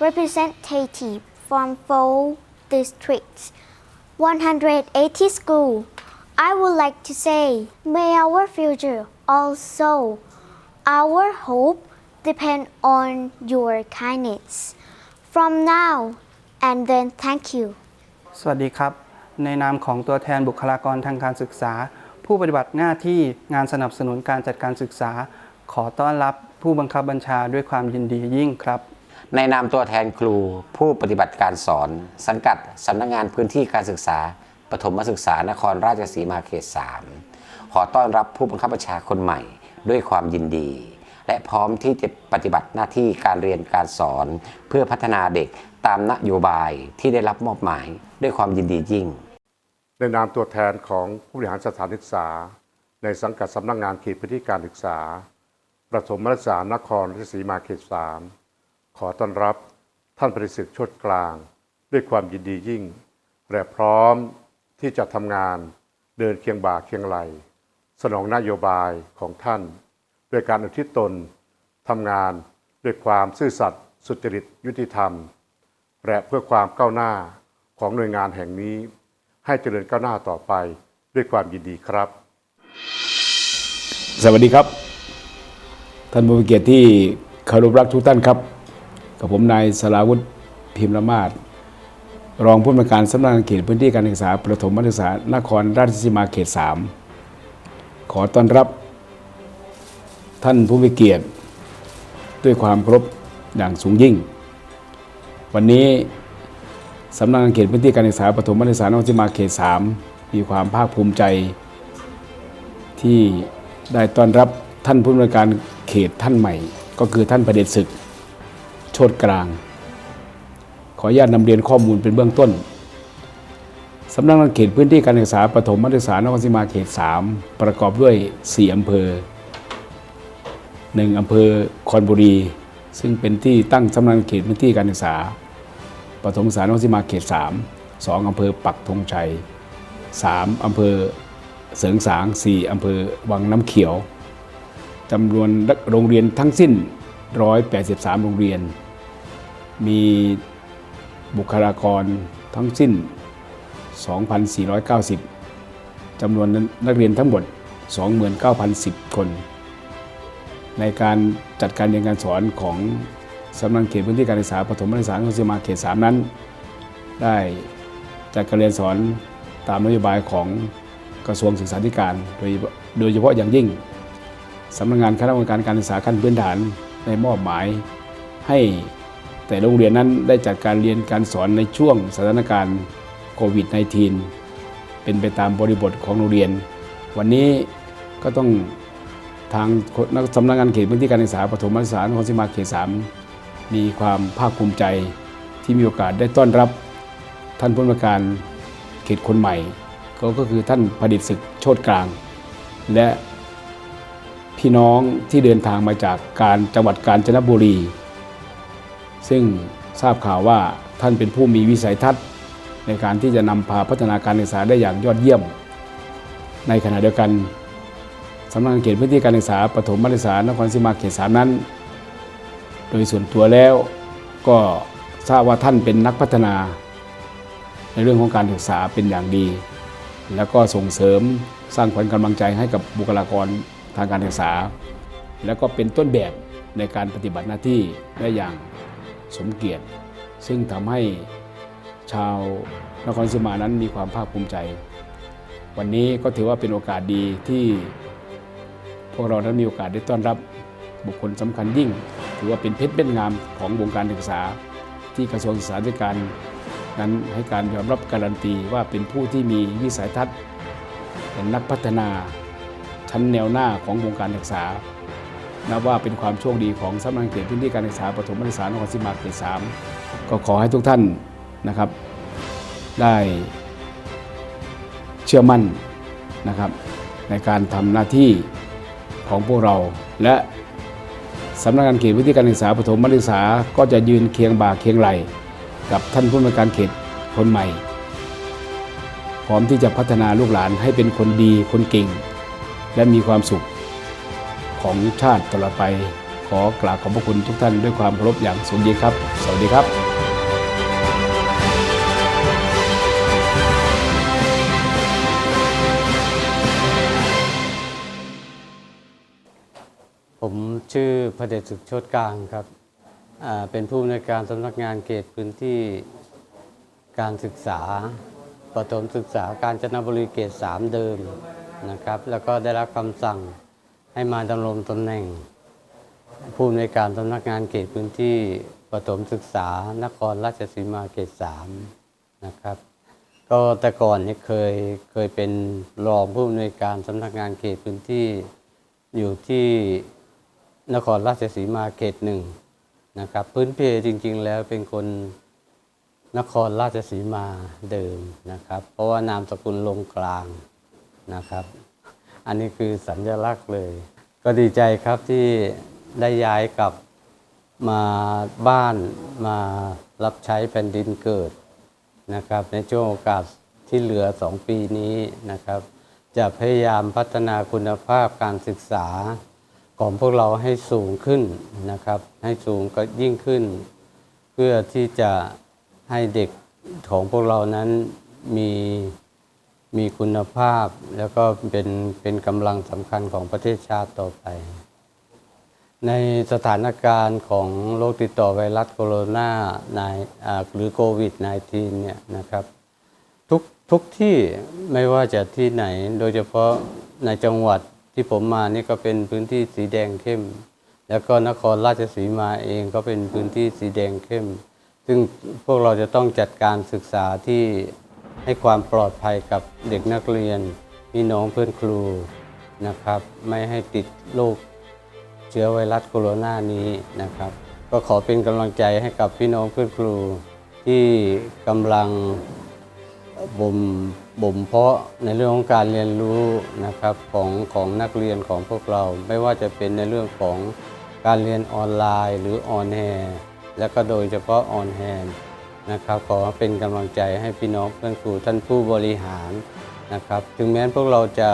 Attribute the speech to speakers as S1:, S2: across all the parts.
S1: representative from four districts, 180 schools. I would like to say, may our future also, our hope depend on your kindness. From now and then, thank you.
S2: สวัสดีครับ ในนามของตัวแทนบุคลากรทางการศึกษา ผู้ปฏิบัติหน้าที่งานสนับสนุนการจัดการศึกษา ขอต้อนรับผู้บังคับบัญชาด้วยความยินดียิ่งครับ
S3: ในนามตัวแทนครูผู้ปฏิบัติการสอน สังกัดสำนักงานพื้นที่การศึกษาปฐมศึกษานครราชสีมาเขต 3 ขอต้อนรับผู้บังคับบัญชาคนใหม่ด้วยความยินดี และพร้อมที่จะปฏิบัติหน้าที่การเรียนการสอน เพื่อพัฒนาเด็กตามนโยบายที่ได้รับมอบหมายด้วยความยินดียิ่ง
S4: ในนามตัวแทนของผู้บริหารสถานศึกษา ในสังกัดสำนักงานเขตพื้นที่การศึกษา ประถมศึกษานครราชสีมาเขตสามขอต้อนรับท่านปริสิทธิ์ชดกลาง ด้วยความยินดียิ่ง และพร้อมที่จะทำงานเดินเคียงบ่าเคียงไหล สนองนโยบายของท่าน ด้วยการอุทิศตนทำงานด้วยความซื่อสัตย์สุจริตยุติธรรม และเพื่อความก้าวหน้าของหน่วยงานแห่งนี้ ให้เจริญก้าวหน้าต่อไปด้วยความยินดีครับ
S5: สวัสดีครับ ท่านผู้มีเกียรติที่เคารพรักทุกท่านครับ กับผมนายสราวุฒิพิมพ์ละมาศรองผู้อำนวยการสำนักงานเขตพื้นที่การศึกษา ประถมศึกษานครราชสีมาเขต 3 ขอต้อนรับ ท่านผู้มีเกียรติ ด้วยความเคารพอย่างสูงยิ่ง วันนี้สำนักงานเขตพื้นที่การศึกษาประถมศึกษานครราชสีมาเขต 3 มีความภาคภูมิใจที่ได้ต้อนรับท่านผู้อำนวยการ เขตท่านใหม่ ก็คือท่านประเดชศึก โชดกลาง ขออนุญาตนำเรียนข้อมูลเป็นเบื้องต้นสำนักงานเขตพื้นที่การศึกษาปฐมศึกษานครศรีมาเขต 3 ประกอบด้วย 4 อำเภอ 1 อำเภอคอนบุรี ซึ่งเป็นที่ตั้งสำนักงานเขตพื้นที่การศึกษาปฐมศึกษานครศรีมาเขต 3 2 อำเภอปักธงชัย 3 อำเภอเสริงสาง 4 อำเภอวังน้ำเขียว จำนวนโรงเรียนทั้งสิ้น 183 โรงเรียน มีบุคลากรทั้งสิ้น 2,490 จำนวนนักเรียนทั้งหมด 29,010 คน ในการจัดการเรียนการสอนของสำนักเขตพื้นที่การศึกษาปฐมศึกษานครศรีมาเขต 3 นั้น ได้จัดการเรียนสอนตามนโยบายของกระทรวงศึกษาธิการ โดยโดยเฉพาะอย่างยิ่ง สำนักงานคณะกรรมการการศึกษาขั้นพื้นฐานได้มอบหมาย ให้แต่โรงเรียนนั้นได้จัดการเรียนการสอนในช่วงสถานการณ์โควิด -19 เป็นไปตามบริบทของโรงเรียน วันนี้ก็ต้องทางสำนักงานเขตพื้นที่การศึกษาปฐมศึกษานครศรีมาเขต3มีความภาคภูมิใจที่มีโอกาสได้ต้อนรับท่านผู้ว่าการเขตคนใหม่ ก็ก็คือท่านผดิตศึกโชดกลาง และ พี่น้องที่เดินทางมาจากการจังหวัดกาญจนบุรี ซึ่งทราบข่าวว่าท่านเป็นผู้มีวิสัยทัศน์ ในการที่จะนำพาพัฒนาการศึกษาได้อย่างยอดเยี่ยม ในขณะเดียวกันสำนักงานเขตพื้นที่การศึกษาปฐมศึกษานครศรีมาเขตสามนั้น โดยส่วนตัวแล้วก็ทราบว่าท่านเป็นนักพัฒนา ในเรื่องของการศึกษาเป็นอย่างดี แล้วก็ส่งเสริมสร้างขวัญกำลังใจให้กับบุคลากร ทางการศึกษา แล้วก็เป็นต้นแบบในการปฏิบัติหน้าที่ได้อย่างสมเกียรติ ซึ่งทำให้ชาวนครศรีมานั้นมีความภาคภูมิใจ วันนี้ก็ถือว่าเป็นโอกาสดีที่พวกเรานั้นมีโอกาสได้ต้อนรับบุคคลสำคัญยิ่ง ถือว่าเป็นเพชรเป็นงามของวงการศึกษา ที่กระทรวงศึกษาธิการนั้นให้การยอมรับการันตีว่าเป็นผู้ที่มีวิสัยทัศน์เป็นนักพัฒนา ชั้นแนวหน้าของวงการศึกษา นับว่าเป็นความโชคดีของสำนักงานเขตพื้นที่การศึกษาปฐมศึกษานครศรีมาเขตสามก็ขอให้ทุกท่านนะครับ ได้เชื่อมั่นนะครับ ในการทำหน้าที่ของพวกเรา และสำนักงานเขตพื้นที่การศึกษาปฐมศึกษาก็จะยืนเคียงบ่าเคียงไหลกับท่านผู้อำนวยการเขตคนใหม่ พร้อมที่จะพัฒนาลูกหลานให้เป็นคนดีคนเก่ง และมีความสุขของชาติตลอดไป ขอกราบขอบพระคุณทุกท่านด้วยความเคารพอย่างสูงยิ่งครับ สวัสดีครับ
S6: ผมชื่อพระเดชสุขโชตกลางครับ เป็นผู้อำนวยการสำนักงานเขตพื้นที่การศึกษา ประถมศึกษาการจนบุรีเขตสามเดิม นะครับ แล้วก็ได้รับคำสั่งให้มาดำรงตำแหน่ง ผู้อำนวยการสำนักงานเขตพื้นที่ประถมศึกษานครราชสีมาเขตสามนะครับ ก็แต่ก่อนเนี่ยเคยเคยเป็นรองผู้อำนวยการสำนักงานเขตพื้นที่อยู่ที่นครราชสีมาเขตหนึ่งนะครับ พื้นเพจริง ๆ แล้วเป็นคนนครราชสีมาเดิมนะครับ เพราะว่านามสกุลลงกลาง นะครับ อันนี้คือสัญลักษณ์เลย ก็ดีใจครับที่ได้ย้ายกลับมาบ้านมารับใช้แผ่นดินเกิดนะครับ ในช่วงโอกาสที่เหลือ2ปีนี้นะครับ จะพยายามพัฒนาคุณภาพการศึกษาของพวกเราให้สูงขึ้นนะครับ ให้สูงก็ยิ่งขึ้น เพื่อที่จะให้เด็กของพวกเรานั้นมี มีคุณภาพแล้วก็เป็นเป็นกำลังสำคัญของประเทศชาติต่อไป ในสถานการณ์ของโรคติดต่อไวรัสโคโรนาในหรือโควิด -19 เนี่ยนะครับทุกทุกที่ไม่ว่าจะที่ไหนโดยเฉพาะในจังหวัดที่ผมมานี่ก็เป็นพื้นที่สีแดงเข้ม แล้วก็นครราชสีมาเองก็เป็นพื้นที่สีแดงเข้ม ซึ่งพวกเราจะต้องจัดการศึกษาที่ ให้ความปลอดภัยกับเด็กนักเรียนพี่น้องเพื่อนครูนะครับ ไม่ให้ติดโรคเชื้อไวรัสโคโรนานี้นะครับ ก็ขอเป็นกำลังใจให้กับพี่น้องเพื่อนครู ที่กำลังบ่มบ่มเพาะในเรื่องของการเรียนรู้นะครับของของนักเรียนของพวกเรา ไม่ว่าจะเป็นในเรื่องของการเรียนออนไลน์ หรือออนแฮและก็โดยเฉพาะออนแฮ นะครับขอเป็นกำลังใจให้พี่น้องเพื่อนครูท่านผู้บริหารนะครับถึงแม้พวกเราจะ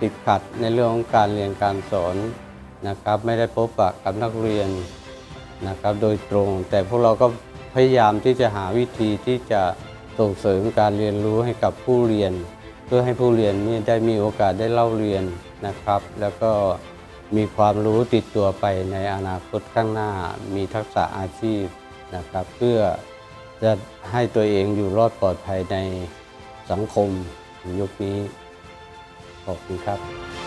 S6: ติดขัดในเรื่องของการเรียนการสอนนะครับไม่ได้พบปะกับนักเรียนนะครับโดยตรง แต่พวกเราก็พยายามที่จะหาวิธีที่จะส่งเสริมการเรียนรู้ให้กับผู้เรียน เพื่อให้ผู้เรียนนี่ได้มีโอกาสได้เล่าเรียนนะครับ แล้วก็มีความรู้ติดตัวไปในอนาคตข้างหน้า มีทักษะอาชีพนะครับ เพื่อ จะให้ตัวเองอยู่รอดปลอดภัยในสังคมยุคนี้ขอบคุณครับ